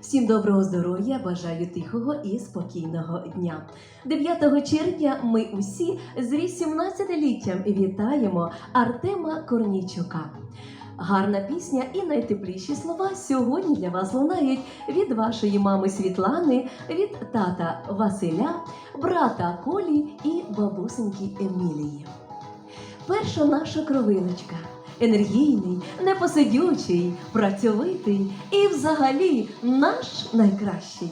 Всім доброго здоров'я, бажаю тихого і спокійного дня. 9 червня ми усі з 18-літтям вітаємо Артема Корнійчука. Гарна пісня і найтепліші слова сьогодні для вас лунають від вашої мами Світлани, від тата Василя, брата Колі і бабусеньки Емілії. Перша наша кровиночка. Енергійний, непосидючий, працьовитий і взагалі наш найкращий.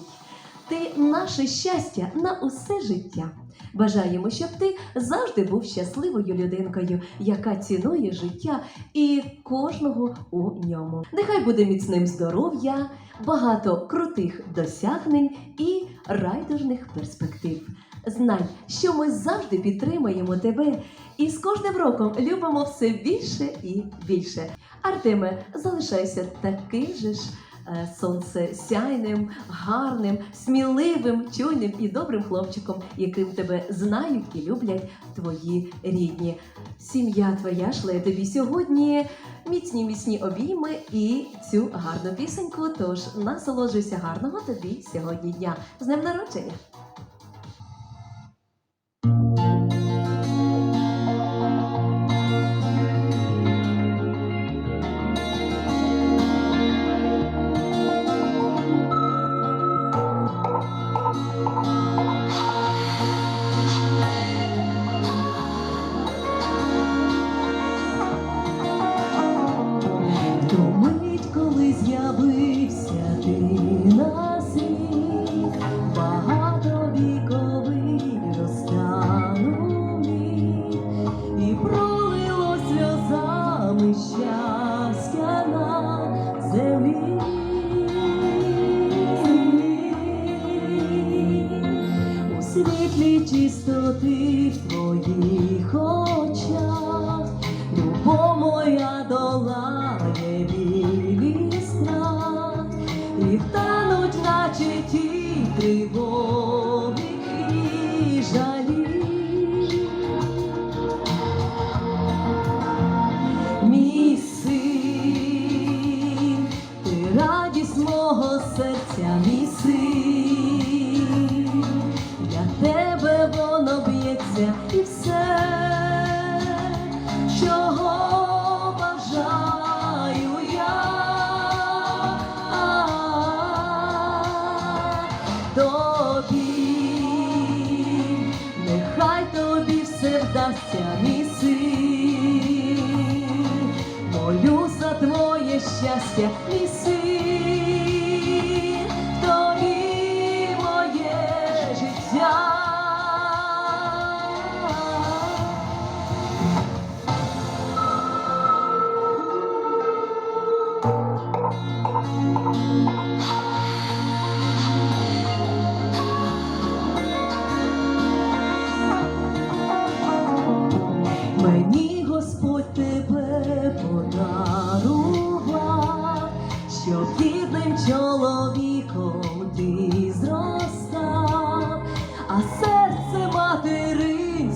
Ти наше щастя на усе життя. Бажаємо, щоб ти завжди був щасливою людинкою, яка цінує життя і кожного у ньому. Нехай буде міцним здоров'я, багато крутих досягнень і райдужних перспектив. Знай, що ми завжди підтримаємо тебе і з кожним роком любимо все більше і більше. Артеме, залишайся таким же ж е, сонцесяйним, гарним, сміливим, чуйним і добрим хлопчиком, яким тебе знають і люблять твої рідні. Сім'я твоя шле тобі сьогодні міцні міцні обійми і цю гарну пісеньку. Тож насолоджуйся гарного тобі сьогодні дня. З днем народження! Світлі чистоти в твоїх очах. Любо моя долає вдасться, мій син, молю за твоє щастя, мій син,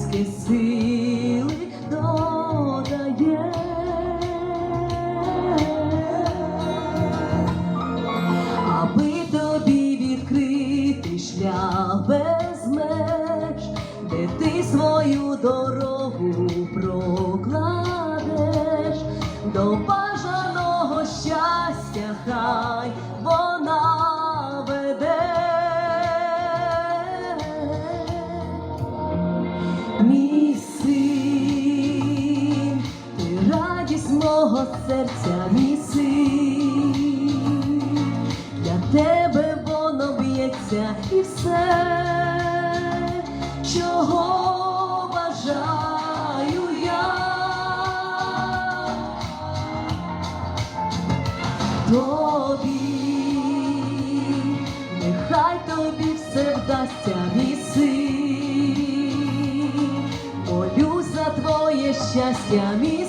материнське сили додає. Аби тобі відкрити шлях без меж, де ти свою дорогу прокладеш, до бажаного серця, мій для тебе воно б'ється і все, чого бажаю я. Тобі, нехай тобі все вдасться, мій син, молю за твоє щастя, мій